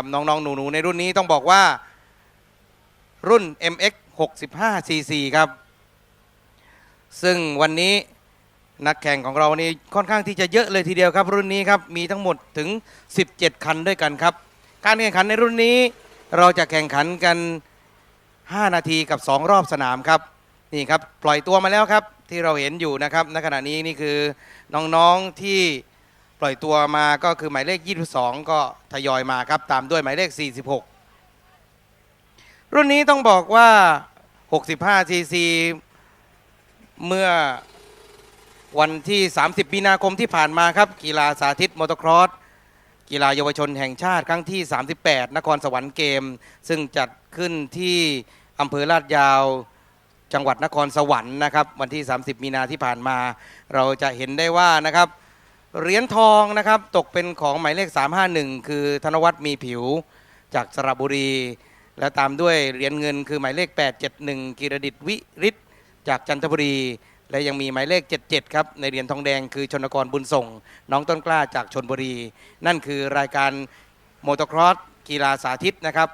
ครับน้องๆ หนูๆ ในรุ่นนี้ต้องบอกว่ารุ่น MX 65 cc ครับ ซึ่งวันนี้นักแข่งของเรานี่ค่อนข้างที่จะเยอะเลยทีเดียวครับ รุ่นนี้ครับมีทั้งหมดถึง 17 คันด้วยกันครับ การแข่งขันในรุ่นนี้เราจะแข่งขันกัน 5 นาทีกับ 2 รอบสนามครับนี่ครับปล่อยตัวมาแล้วครับที่เราเห็นอยู่นะครับณขณะนี้นี่คือน้องๆที่ ปล่อยตัวมาก็คือหมายเลข 22 ก็ทยอยมาครับตามด้วยหมายเลข 46 รุ่นนี้ต้องบอกว่า 65 cc เมื่อวันที่ 30 มีนาคมที่ผ่านมาครับ กีฬาสาธิตมอเตอร์ครอสกีฬาเยาวชนแห่งชาติครั้งที่ 38 นครสวรรค์เกม ซึ่งจัดขึ้นที่อำเภอลาดยาวจังหวัดนครสวรรค์นะครับ วันที่ 30 มีนาที่ผ่านมา เราจะเห็นได้ว่านะครับ เหรียญทองนะครับ ตกเป็นของหมายเลข 351 คือธนวัฒน์มีผิวจากสระบุรี และตามด้วยเหรียญเงินคือหมายเลข 871 กิรดิตวิริศจากจันทบุรี และยังมีหมายเลข 77 ครับ ในเหรียญทองแดงคือชนกรบุญส่ง น้องต้นกล้าจากชนบุรี นั่นคือรายการโมโตครอสกีฬาสาธิตนะครับ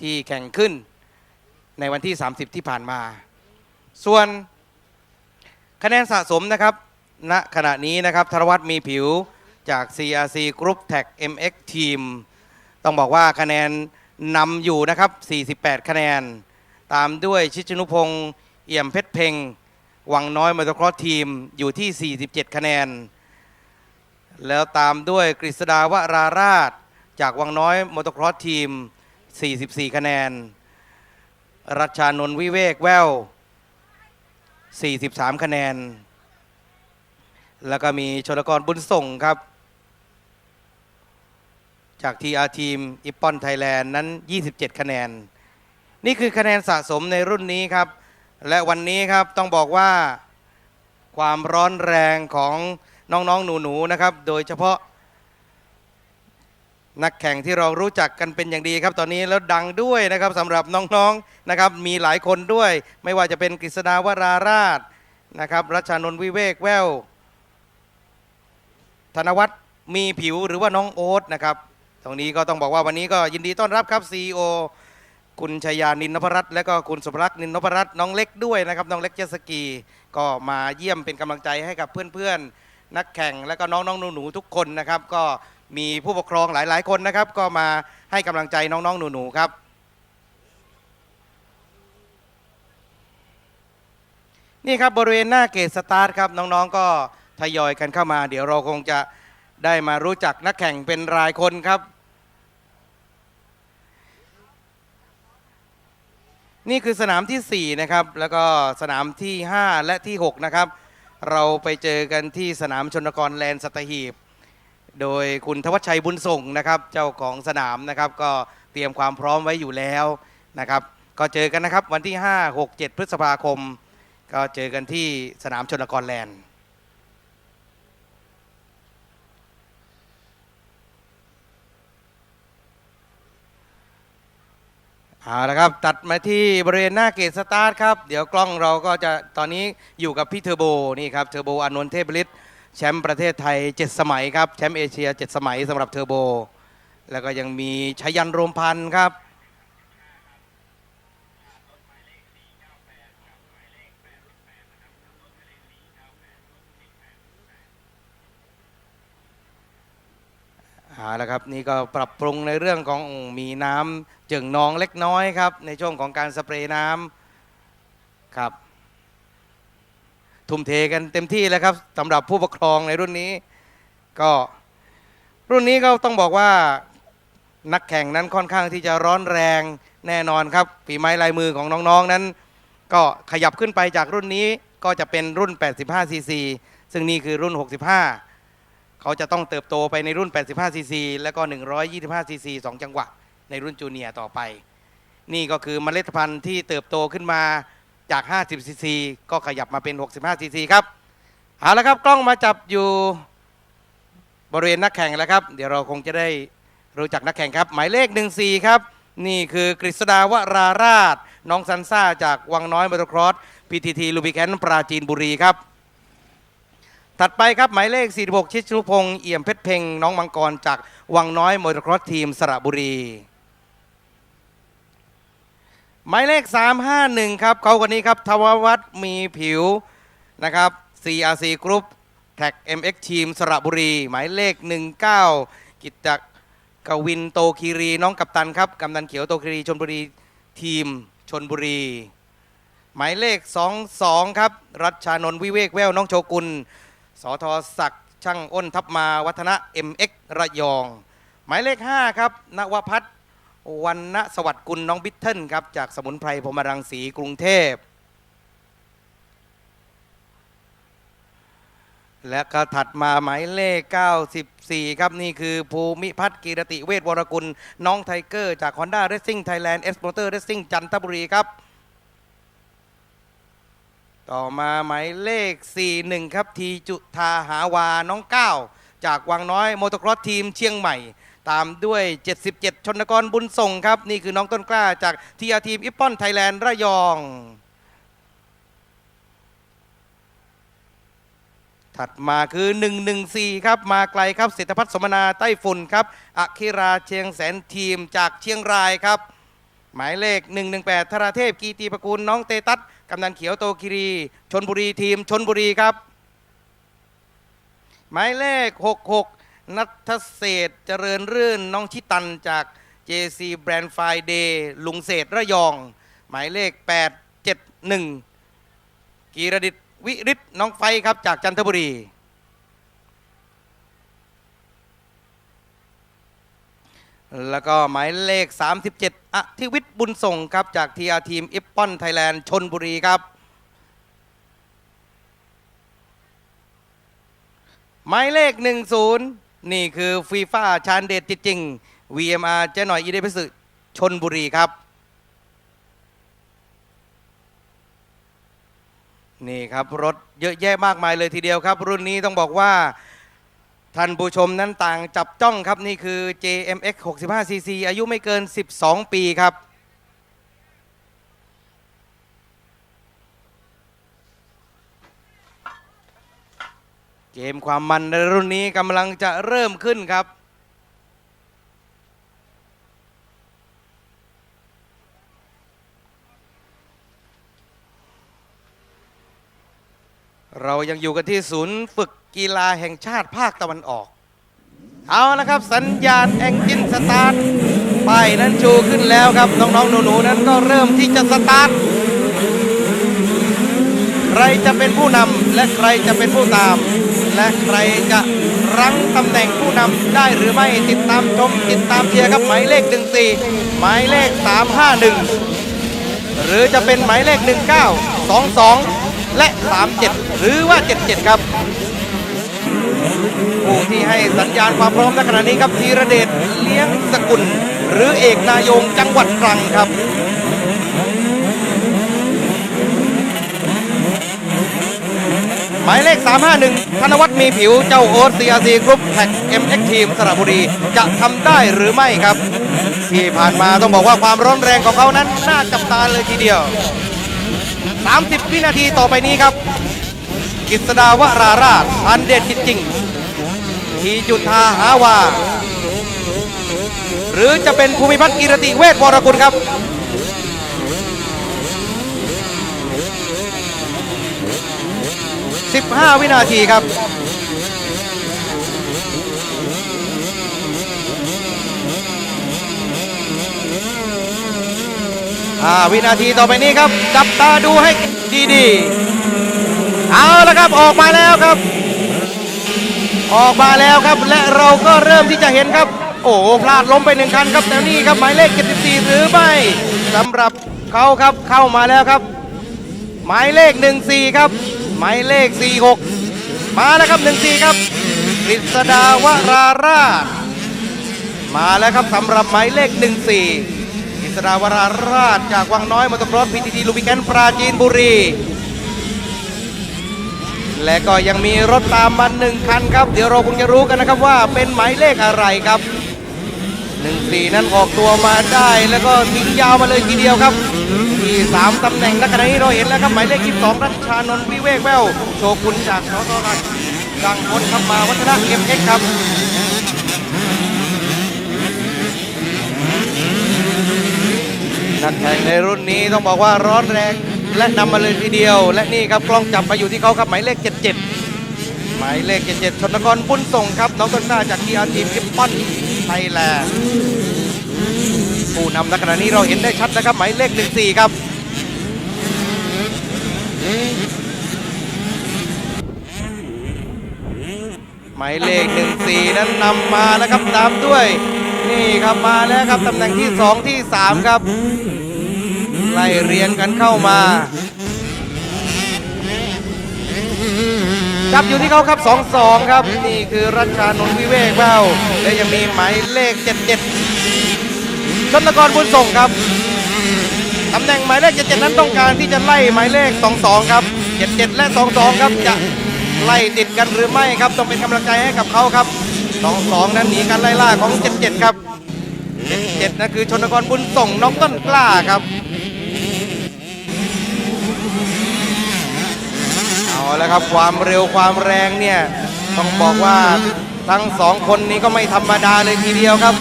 ที่แข่งขึ้นในวันที่ 30 ที่ผ่านมา ส่วนคะแนนสะสมนะครับ ณขณะนี้นะครับธนวัฒน์มีผิวจาก CRC Group Tag MX Team ต้องบอกว่าคะแนนนำอยู่นะครับ 48 คะแนน ตามด้วยชิชนุพงศ์เอี่ยมเพชรเพ็งวังน้อยมอเตอร์ครอสทีมอยู่ที่ 47 คะแนน แล้วตามด้วยกฤษดาวราราช จากวังน้อยมอเตอร์ครอสทีม 44 คะแนน รัชชานนท์วิเวกแวว 43 คะแนน แล้วก็มีชลกรบุญส่งครับ จาก TR ทีมอิปปอนไทยแลนด์นั้น 27 คะแนน นี่คือคะแนนสะสมในรุ่นนี้ครับ และวันนี้ครับต้องบอกว่าความร้อนแรงของน้องๆ หนูๆ นะครับ โดยเฉพาะ นักแข่งที่เรารู้จักกันเป็นอย่างดีครับ ตอนนี้แล้วดังด้วยนะครับสำหรับน้องๆ นะครับ มีหลายคนด้วย ไม่ว่าจะเป็นกฤษดาวราราชนะครับ รัชชานนท์วิเวกแวว ธนวัฒน์มีผิวหรือว่าน้องโอ๊ตนะครับ ตรงนี้ก็ต้องบอกว่าวันนี้ก็ยินดีต้อนรับครับ CEO คุณชยานินนพรัตน์และก็คุณสุภรักษ์นินนพรัตน์น้องเล็กด้วยนะครับน้องเล็กเจสกี ก็มาเยี่ยมเป็นกำลังใจให้กับเพื่อนๆ นักแข่งและก็น้องๆหนูๆทุกคนนะครับ ก็มีผู้ปกครองหลายๆคนนะครับ ก็มาให้กำลังใจน้องๆหนูๆครับ นี่ครับบริเวณหน้าเกตสตาร์ทครับน้องๆก็ ทยอยกันเข้ามา เดี๋ยวเราคงจะได้มารู้จักนักแข่งเป็นรายคนครับ นี่คือสนามทีสี่ 4 นะครับ แล้วก็สนามที่ 5 และที่ 6 นะครับ เราไปเจอกันที่สนามชนกรแลนสัตหีบ โดยคุณทวัชชัยบุญส่งนะครับ เจ้าของสนามนะครับ ก็เตรียมความพร้อมไว้อยู่แล้วนะครับ ก็เจอกันนะครับวันที่ 5 6 7 พฤษภาคม ก็เจอกันที่สนามชนกรแลนด์ เอาละครับ ตัดมาที่บริเวณหน้าเกตสตาร์ทครับ เดี๋ยวกล้องเราก็จะตอนนี้อยู่กับพี่เทอร์โบนี่ครับเทอร์โบอานนท์เทพฤทธิ์แชมป์ประเทศไทย 7 สมัยครับ แชมป์เอเชีย 7 สมัยสำหรับเทอร์โบ แล้วก็ยังมีชยันโรมพันธ์ครับ เอาละครับ นี่ก็ปรับปรุงในเรื่องของมีน้ำเจิ่งนองเล็กน้อยครับ ในช่วงของการสเปรย์น้ำครับ ทุ่มเทกันเต็มที่แล้วครับสำหรับผู้ปกครองในรุ่นนี้ ก็รุ่นนี้ก็ต้องบอกว่านักแข่งนั้นค่อนข้างที่จะร้อนแรงแน่นอนครับฝีไม้ลายมือของน้องๆนั้น ก็ขยับขึ้นไปจากรุ่นนี้ก็จะเป็นรุ่น 85ซีซีซึ่งนี่คือรุ่น 65 เขาจะต้องเติบโตไปในรุ่น 85 ซีซี แล้วก็ 125 ซีซี 2 จังหวะ ในรุ่นจูเนียร์ต่อไป นี่ก็คือเมล็ดพันธุ์ที่เติบโตขึ้นมาจาก 50 ซีซี ก็ขยับมาเป็น 65 ซีซีครับ เอาละครับกล้องมาจับอยู่บริเวณนักแข่งแล้วครับ เดี๋ยวเราคงจะได้รู้จักนักแข่งครับ หมายเลข 14 ครับ นี่คือกฤษดาวราราช น้องซันซ่าจากวังน้อยมอเตอร์ครอส PTT ลูบิแคนปราจีนบุรีครับ ถัดไปครับ หมายเลข 46 ชิดชุพงษ์เอี่ยมเพชรเพ็งน้องมังกรจากวังน้อยมอเตอร์ครอสทีมสระบุรี หมายเลข 351 ครับเขาคนนี้ครับทววัฒน์มีผิวนะครับ CRC Group แท็ก MX ทีมสระบุรี หมายเลข 19 กิจจกวินโตคีรีน้องกัปตันครับกำนันเขียวโตคีรีชนบุรีทีมชนบุรี หมายเลข 22 ครับ รัชชานนท์วิเวกแววน้องโชกุล สอทอศักดิ์ช่างอ้นทับมาวัฒนะ MX ระยอง หมายเลข 5 ครับนวพัฒน์วันณสวัสดิ์กุลน้องบิทเทิลครับ จากสมุนไพรพรมรังสีกรุงเทพ และก็ถัดมาหมายเลข 94 ครับ นี่คือภูมิพัฒน์กีรติเวทวรกุล น้องไทเกอร์ จาก Honda Racing Thailand S Motor Racing จันทบุรีครับ ต่อมาหมายเลข 41 ครับ ทีจุธาหาวาน้องก้าวจากวังน้อยมอเตอร์ครอสทีมเชียงใหม่ ตามด้วย 77 ชนกรบุญส่งครับ นี่คือน้องต้นกล้าจากทีอาทีมอิปปอนไทยแลนด์ระยอง ถัดมาคือ 114 ครับมาไกลครับเศรษฐพัฒน์สมนาไต้ฝุ่นครับอคิราเชียงแสนทีมจากเชียงรายครับ หมายเลข 118ธราเทพกีตีประกูลน้องเตตัส กำนันเขียวโตคิรี ชนบุรีทีมชนบุรีครับ หมายเลข 66 นัทเศษเจริญรื่นน้องชิตันจาก JC Brand Friday ลุงเศษระยอง หมายเลข 871กีรดิตวิริศน้องไฟครับจากจันทบุรี แล้วก็หมายเลข 37อธิวิทย์บุญส่งครับ จากทีอาทีมอิปปอนไทยแลนด์ชนบุรีครับ หมายเลข 10 นี่คือฟีฟ่าชานเดชจิตจริง VMR เจ๊หน่อยอีเดพิสึชนบุรีครับ นี่ครับ รถเยอะแยะมากมายเลยทีเดียวครับ รุ่นนี้ต้องบอกว่า ท่านผู้ชมนั้นต่างจับจ้องครับ นี่คือ JMX 65cc อายุไม่เกิน 12 ปีครับ เกมความมันในรุ่นนี้กำลังจะเริ่มขึ้นครับ เรายังอยู่กันที่ศูนย์ฝึกกีฬาแห่งชาติภาคตะวันออก เอาละครับ สัญญาณแองจินสตาร์ทป้ายนั้นชูขึ้นแล้วครับ น้องๆหนูๆนั้นก็เริ่มที่จะสตาร์ทใครจะเป็นผู้นำและใครจะเป็นผู้ตาม และใครจะรั้งตำแหน่งผู้นำได้หรือไม่ติดตามชมติดตามเชียร์ครับหมายเลข 14 หมายเลข 351 หรือจะเป็นหมายเลข 19 22 และ 37 หรือว่า 77 ครับผู้ที่ให้สัญญาณความพร้อมในขณะนี้ครับธีรเดชเลี้ยงสกุล หรือเอกนายงจังหวัดตรังครับหมายเลข 351 ธนวัฒน์มีผิว เจ้าโอ๊ต CRC กรุ๊ปแท็ก MX ทีมสระบุรี จะทำได้หรือไม่ครับ ที่ผ่านมาต้องบอกว่าความร้อนแรงของเขานั้น น่าจับตาเลยทีเดียว 30 วินาทีต่อไปนี้ครับ กิษดาวราราชอันเดชจิตจริง ทีจุธาหาวา หรือจะเป็นภูมิพัฒน์กิรติเวทวรกุลครับ15 วินาทีครับ อ่าวินาทีต่อไปนี้ครับ จับตาดูให้ดีๆ เอาละครับออกมาแล้วครับ ออกมาแล้วครับ และเราก็เริ่มที่จะเห็นครับ โอ้พลาดล้มไปหนึ่งคันครับแต่นี่ครับหมายเลข 74 หรือไม่สำหรับเขาครับเข้ามาแล้วครับ หมายเลข 14 ครับ หมายเลข 46 มาแล้วครับ 14 ครับกฤษดาวราราชมาแล้วครับสำหรับหมายเลข 14 ษดาวราราชจากวังน้อยมอเตอร์ครอสพีทีทีลูบิแกนปราจีนบุรี และก็ยังมีรถตามมาหนึ่งคันครับ เดี๋ยวเราคงจะรู้กันนะครับว่าเป็นหมายเลขอะไรครับ14นั้นออกตัวมาได้แล้วก็ทิ้งยาวมาเลยทีเดียวครับที่สามตำแหน่งณขณะนี้เราเห็นแล้วครับหมายเลข22รัชชานนท์วิเวกแววโชกุนจากสตรัฐดังพลคำมาวัฒนะเอ็มเอ็กครับ การแข่งในรุ่นนี้ต้องบอกว่าร้อนแรงและนำมาเลยทีเดียว และนี่ครับกล้องจับมาอยู่ที่เขาครับหมายเลข 77 หมายเลข 77ชนกรบุญส่งครับน้องต้นหน้าจากทีอาร์ทีมกิปปอนไทยแลนด์ผู้นำในขณะนี้เราเห็นได้ชัดนะครับหมายเลข 14 ครับ หมายเลข 14 นั้นนำมาแล้วครับตามด้วย นี่ครับมาแล้วครับตำแหน่งที่ 2 ที่ 3 ครับ ไล่เรียงกันเข้ามา จับอยู่ที่เขาครับ 2-2 ครับ นี่คือรัชานนท์วิเวกแววและยังมีหมายเลข 77ชนกรบุญส่งครับตำแหน่งหมายเลข 77 นั้นต้องการที่จะไล่หมายเลข 22 ครับ 77 และ 22 ครับจะ ไล่ติดกันหรือไม่ครับต้องเป็นกำลังใจให้กับเขาครับ22นั้นหนีการไล่ล่าของ77ครับ77นั่นคือชนกรบุญส่งน้องต้นกล้าครับเอาแล้วครับความเร็วความแรงเนี่ยต้องบอกว่าทั้งสองคนนี้ก็ไม่ธรรมดาเลยทีเดียวครับ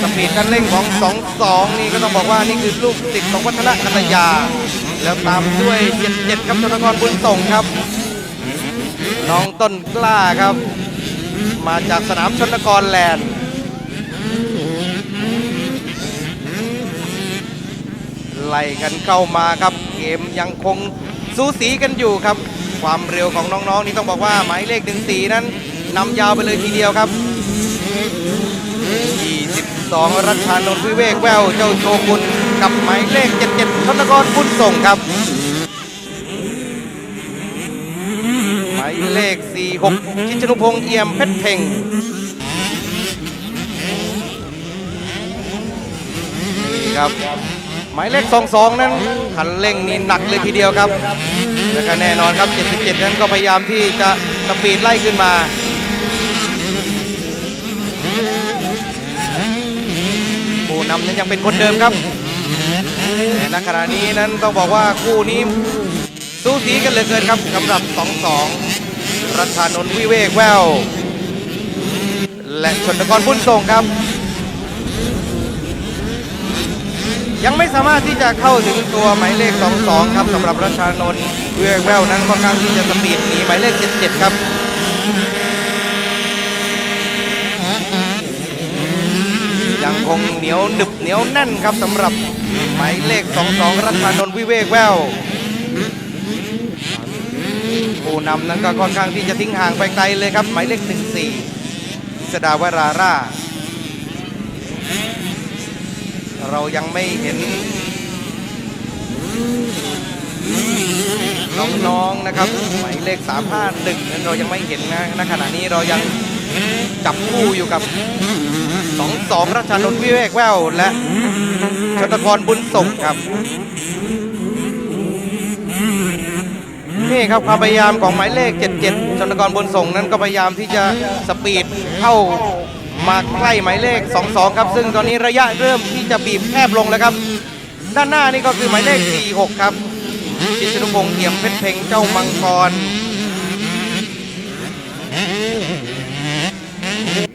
สปีดการเร่งของสองสองนี่ก็ต้องบอกว่านี่คือลูกติดของวัฒนกัตยา แล้วตามด้วยเจ็ดเจ็ดครับธนกรบุญส่งครับ น้องต้นกล้าครับ มาจากสนามชนกรแลนด์ไล่กันเข้ามาครับ เกมยังคงสูสีกันอยู่ครับ ความเร็วของน้องๆนี่ต้องบอกว่าหมายเลขหนึ่งสีนั้นนำยาวไปเลยทีเดียวครับ 22 รัชชานนท์วิเวกแวว เจ้าโชกุนกับหมายเลข 77ธนกรบุญส่งครับ หมายเลข 46ชิชนุพงษ์เอี่ยมเพชรเพ่งนี่ครับ หมายเลข 22 นั้นคันเร่งนี่หนักเลยทีเดียวครับแล้วก็แน่นอนครับ 77 นั้นก็พยายามที่จะสปีดไล่ขึ้นมาผู้นำนั้นยังเป็นคนเดิมครับแต่ณขณะนี้นั้นต้องบอกว่าคู่นี้สูสีกันเหลือเกินครับสำหรับ 2-2 รัชานนท์วิเวกแวว และชนกรบุญส่งครับ ยังไม่สามารถที่จะเข้าถึงตัวหมายเลข 22 ครับสำหรับรัชานนท์วิเวกแววนั้นค่อนข้างที่จะสปีดหนีหมายเลข 77 ครับยังคงเหนียวหนึบเหนียวแน่นครับสำหรับหมายเลข 22 รัชชานนท์วิเวกแวว ผู้นำนั้นก็ค่อนข้างที่จะทิ้งห่างไปไกลเลยครับหมายเลข14สดาวราร่า เรายังไม่เห็น น้องๆนะครับหมายเลข 351 นั้นเรายังไม่เห็นนะณขณะนี้เรายังจับคู่อยู่กับสองสองรัชานนท์วิเวกแวว และชนกรบุญส่งครับ นี่ครับความพยายามของหมายเลข 77ชนกรบุญส่งนั้นก็พยายามที่จะสปีดเข้ามาใกล้หมายเลข 22 ครับ ซึ่งตอนนี้ระยะเริ่มที่จะบีบแคบลงแล้วครับ ด้านหน้านี่ก็คือหมายเลข 46 ครับชิชนุพงษ์เอี่ยมเพชรเพ็งเจ้ามังกร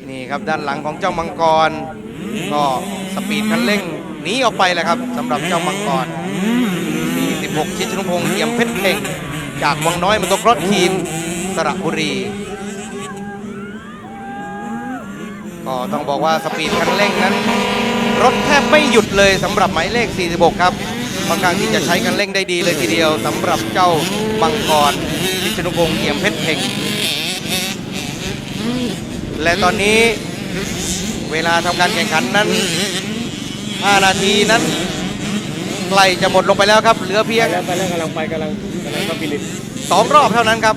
นี่ครับด้านหลังของเจ้ามังกร ก็สปีดคันเร่งหนีออกไปแล้วครับสำหรับเจ้ามังกร46 ชิดชนุพงษ์เอี่ยมเพชรเพ่ง จากวังน้อยมอเตอร์ครอสทีมสระบุรี ก็ต้องบอกว่าสปีดคันเร่งนั้น รถแทบไม่หยุดเลยสำหรับหมายเลข 46 ครับค่อนข้างที่จะใช้กันเร่งได้ดีเลยทีเดียวสำหรับเจ้ามังกรชิชนุพงษ์เอี่ยมเพชรเพ่งและตอนนี้เวลาทำการแข่งขันนั้น 5 นาทีนั้นใกล้จะหมดลงไปแล้วครับ เหลือเพียง ไปแล้วกำลังไปกำลัง กำลังเข้าฟิลิป2รอบเท่านั้นครับ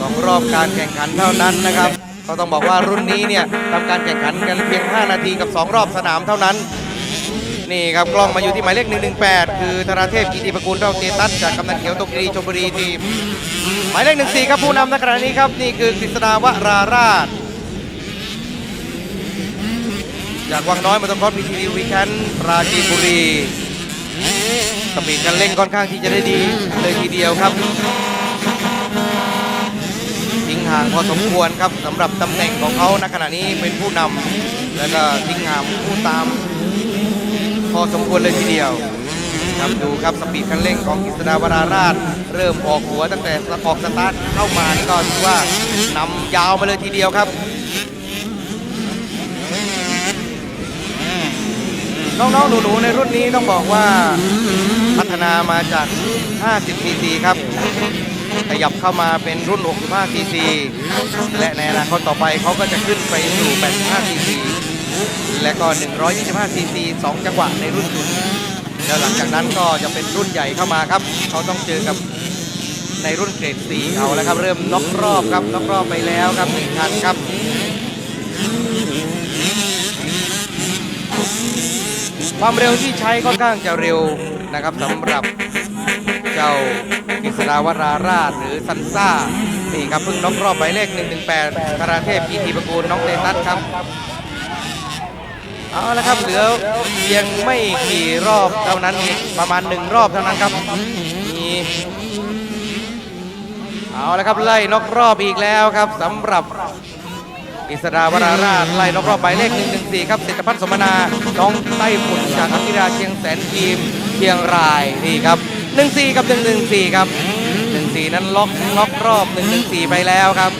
สองรอบการแข่งขันเท่านั้นนะครับ ก็ต้องบอกว่ารุ่นนี้เนี่ยทำการแข่งขันกันเพียง 5 นาทีกับ 2 รอบสนามเท่านั้น นี่ครับกล้องมาอยู่ที่หมายเลข 118 คือธราเทพกิติปกุลเราเตตัสจากกำนันเขียวตกรีชมบุรีทีมหมายเลข 14 ครับผู้นำในขณะนี้ครับ นี่คือกฤษดาวราราช จากวังน้อยมาตมคอสพีทีวีแคนปราจีนบุรี สปีดการเร่งค่อนข้างที่จะได้ดีเลยทีเดียวครับห่างพอสมควรครับสำหรับตำแหน่งของเขาณขณะนี้เป็นผู้นำแล้วก็ทิ้งห่างผู้ตาม พอสมควรเลยทีเดียวครับดูครับสปีดคันเร่งของกฤษดาวราราช เริ่มออกหัวตั้งแต่ออกสตาร์ทเข้ามานี่ก็ถือว่านำยาวมาเลยทีเดียวครับ น้องๆหนูๆในรุ่นนี้ต้องบอกว่าพัฒนามาจาก 50ซีซีครับ ขยับเข้ามาเป็นรุ่น 65ซีซีและในอนาคตต่อไปเขาก็จะขึ้นไปสู่ 85ซีซีและก็ 125ซีซี2จังหวะในรุ่นจุนแล้วหลังจากนั้นก็จะเป็นรุ่นใหญ่เข้ามาครับ เขาต้องเจอกับในรุ่นเกรด 4 เอาแล้วครับ เริ่มน็อกรอบครับน็อกรอบไปแล้วครับหนึ่งคันครับ ความเร็วที่ใช้ค่อนข้างจะเร็วนะครับสำหรับเจ้ากฤษดาวราราชหรือซันซ่านี่ครับเพิ่งน็อกรอบหมายเลข 118คาราเทพพีทีประกูลน้องเตตัสครับเอาละครับเหลือเพียงไม่กี่รอบเท่านั้นเองประมาณหนึ่งรอบเท่านั้นครับมีเอาละครับไล่นอกรอบอีกแล้วครับสำหรับ อิสดาวราราชไล่นอกรอบหมายเลข 114 ครับเศรษฐพัฒน์สมนา น้องไต้ฝุ่นจากอธิราเชียงแสนทีมเชียงรายนี่ครับ 14 กับ 114 ครับ14นั้นล็อกน็อกรอบ 114 ไปแล้วครับ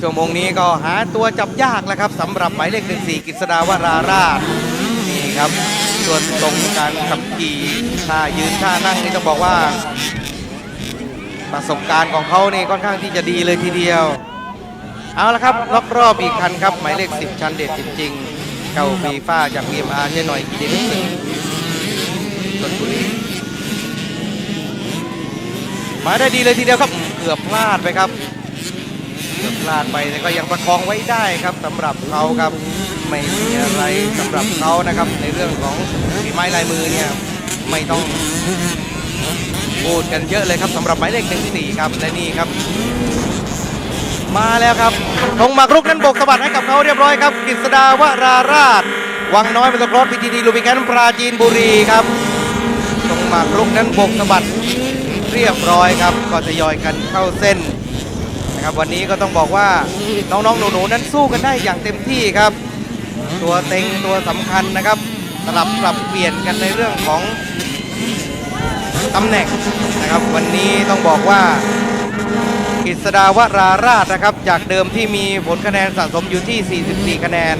ชั่วโมงนี้ก็หาตัวจับยากแล้วครับสำหรับหมายเลข 14กฤษดาวราราชนี่ครับส่วนตรงการขับขี่ท่ายืนท่านั่งนี่ต้องบอกว่า ประสบการณ์ของเขานี่ค่อนข้างที่จะดีเลยทีเดียว เอาละครับล็อกรอบอีกคันครับ หมายเลข 10 ชันเด็ดจริง ๆ เก้าฟีฟ้าจาก VMR เจหน่อยกีเดนิสึชนบุรีมาได้ดีเลยทีเดียวครับเกือบพลาดไปครับเกือบพลาดไปแต่ก็ยังประคองไว้ได้ครับสำหรับเขาครับไม่มีอะไรสำหรับเขานะครับในเรื่องของฝีไม้ลายมือเนี่ยไม่ต้อง พูดกันเยอะเลยครับสำหรับหมายเลข14ครับและนี่ครับ มาแล้วครับธงหมากรุกนั้นบกสะบัดให้กับเขาเรียบร้อยครับกฤษดาวราราช วังน้อยเป็นตกรถพีทีดีลูบิแกนปราจีนบุรีครับธงหมากรุกนั้นบกสะบัดเรียบร้อยครับ ก็ทยอยกันเข้าเส้นนะครับวันนี้ก็ต้องบอกว่าน้องๆหนูๆนั้นสู้กันได้อย่างเต็มที่ครับ ตัวเต็งตัวสำคัญนะครับสลับปรับเปลี่ยนกันในเรื่องของ ตำแหน่งนะครับ วันนี้ต้องบอกว่ากฤษดาวราราชนะครับ จากเดิมที่มีผลคะแนนสะสมอยู่ที่ 44 คะแนน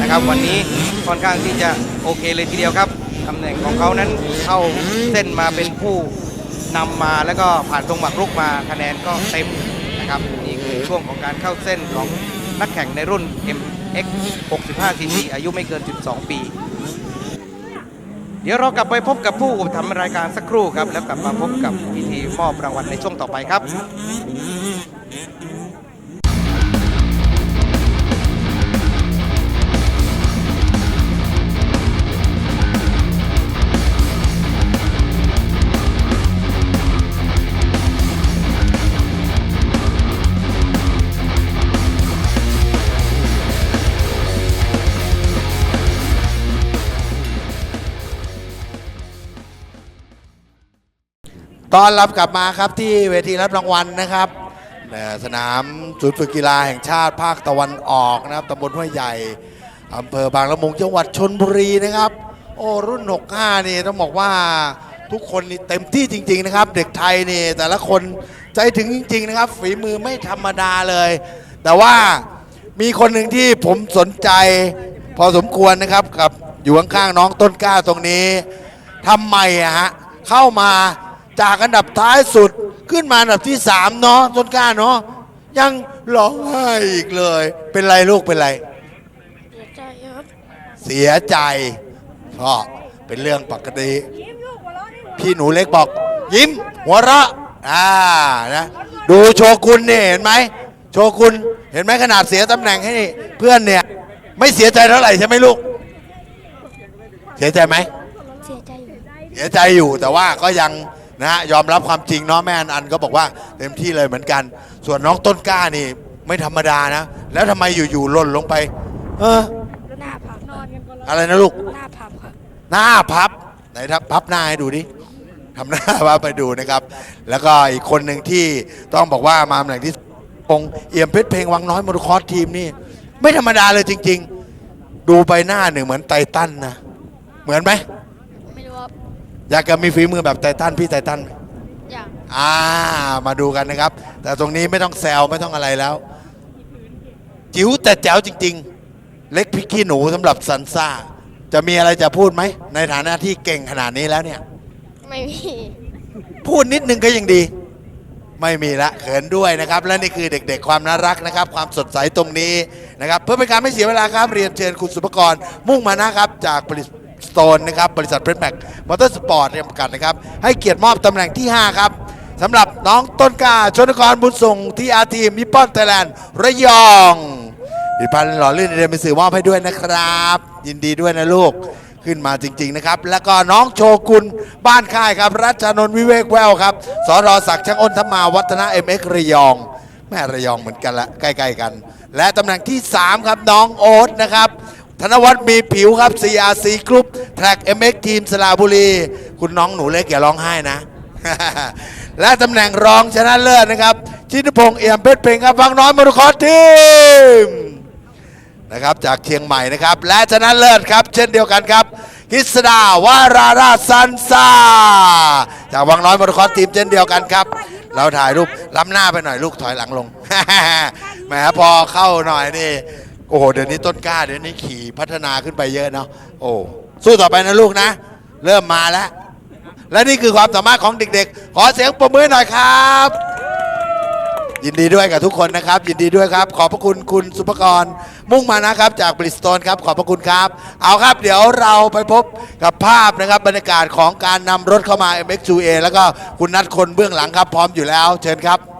นะครับ วันนี้ค่อนข้างที่จะโอเคเลยทีเดียวครับตำแหน่งของเขานั้นเข้าเส้นมาเป็นผู้นำมาแล้วก็ผ่านตรงหมักรุกมาคะแนนก็เต็มนะครับนี่คือช่วงของการเข้าเส้นของนักแข่งในรุ่น MX 65 cc อายุไม่เกิน 12 ปี เดี๋ยวเรากลับไปพบกับผู้ทำรายการสักครู่ครับ แล้วกลับมาพบกับพิธีมอบรางวัลในช่วงต่อไปครับ ต้อนรับกลับมาครับที่เวทีรับรางวัลนะครับสนามศูนย์ฝึกกีฬาแห่งชาติภาคตะวันออกนะครับตำบลห้วยใหญ่อำเภอบางละมุงจังหวัดชนบุรีนะครับ โอ้รุ่น 65 นี่ต้องบอกว่าทุกคนนี่เต็มที่จริง ๆ นะครับ เด็กไทยนี่แต่ละคนใจถึงจริง ๆ นะครับ ฝีมือไม่ธรรมดาเลย แต่ว่ามีคนหนึ่งที่ผมสนใจพอสมควรนะครับกับอยู่ข้างๆน้องต้นกล้าตรงนี้ทำไมอะฮะเข้ามา จากอันดับท้ายสุดขึ้นมาอันดับที่3เนาะต้นกล้าเนาะยังร้องไห้อีกเลย เป็นไรลูกเป็นไร เสียใจครับเสียใจพ่อเป็นเรื่องปกติ พี่หนูเล็กบอก ยิ้ม หัวเราะอ่านะดูโชกุนเนี่ยเห็นไหมโชกุนเห็นไหมขนาดเสียตำแหน่งให้เพื่อนเนี่ย ไม่เสียใจเท่าไหร่ใช่ไหมลูก เสียใจไหมเสียใจอยู่เสียใจอยู่แต่ว่าก็ยัง นะฮะยอมรับความจริงเนาะแม่อันอันก็บอกว่าเต็มที่เลยเหมือนกัน ส่วนน้องต้นกล้านี่ไม่ธรรมดานะ แล้วทำไมอยู่ๆหล่นลงไป เออ หน้าพับนอนกันอะไรนะลูก หน้าพับครับหน้าพับไหนทับพับหน้าให้ดูดิทำหน้าว่าไปดูนะครับ แล้วก็อีกคนหนึ่งที่ต้องบอกว่ามาตำแหน่งที่พงษ์เอี่ยมเพชรเพลงวังน้อยมอเตอร์คอร์สทีมนี่ ไม่ธรรมดาเลยจริง ๆ ดูใบหน้าหนึ่งเหมือนไททันนะ เหมือนไหมไม่รู้ว่า อยากจะมีฝีมือแบบไททันพี่ไททันไหมอย่างอ่า มาดูกันนะครับ แต่ตรงนี้ไม่ต้องแซวไม่ต้องอะไรแล้ว จิ๋วแต่แจ๋วจริง ๆ เล็กพริกขี้หนูสำหรับซันซ่า จะมีอะไรจะพูดไหม ในฐานะที่เก่งขนาดนี้แล้วเนี่ย ไม่มี พูดนิดนึงก็ยังดี ไม่มีละเขินด้วยนะครับ และนี่คือเด็กๆ ความน่ารักนะครับ ความสดใสตรงนี้นะครับ เพื่อเป็นการไม่เสียเวลาครับเรียนเชิญคุณสุภกรมุ่งมานะครับจากบริษัทส โตนนะครับบริษัทเพชรแม็กมอเตอร์สปอร์ตจำกัดนะครับ ให้เกียรติมอบตำแหน่งที่ 5 ครับสำหรับน้องต้นกล้าชนกรบุญส่งที่อาทีมนิปปอนไทยแลนด์ระยองดิพันหล่อลื่นเรียนเป็นสื่อมอบให้ด้วยนะครับ ยินดีด้วยนะลูกขึ้นมาจริง ๆ นะครับ แล้วก็น้องโชกุลบ้านค่ายครับ รัชนนท์วิเวกแววครับสรศักดิ์ช่างอ้นธรรมาวัฒนะเอ็มเอ็กระยองแม่ระยองเหมือนกันละใกล้ๆกัน และตำแหน่งที่ 3 ครับน้องโอ๊ตนะครับ ธนวัฒน์มีผิวครับ CRC Group แทร็ก MX ทีมสระบุรี คุณน้องหนูเล็กอย่าร้องไห้นะ และตำแหน่งรองชนะเลิศนะครับชินพงษ์เอี่ยมเพชรเพลงครับฟังน้อยมรุคอทีมนะครับจากเชียงใหม่นะครับ และชนะเลิศครับ เช่นเดียวกันครับกิษดาวาราราซันซาจากวังน้อยมร์คอทีมเช่นเดียวกันครับ เราถ่ายรูปล้ำหน้าไปหน่อยลูกถอยหลังลงแหมพอเข้าหน่อยนี่โอ้โหเดี๋ยวนี้ต้นกล้าเดี๋ยวนี้ขี่พัฒนาขึ้นไปเยอะเนาะโอ้ สู้ต่อไปนะลูกนะ เริ่มมาแล้ว และนี่คือความสามารถของเด็กๆ ขอเสียงปรบมือหน่อยครับ ยินดีด้วยกับทุกคนนะครับ ยินดีด้วยครับ ขอบพระคุณคุณสุภกร มุ่งมานะครับ จากบริสโตนครับ ขอบพระคุณครับ เอาครับ เดี๋ยวเราไปพบกับภาพนะครับ บรรยากาศของการนำรถเข้ามา MX2A แล้วก็คุณนัทคนเบื้องหลังครับ พร้อมอยู่แล้ว เชิญครับ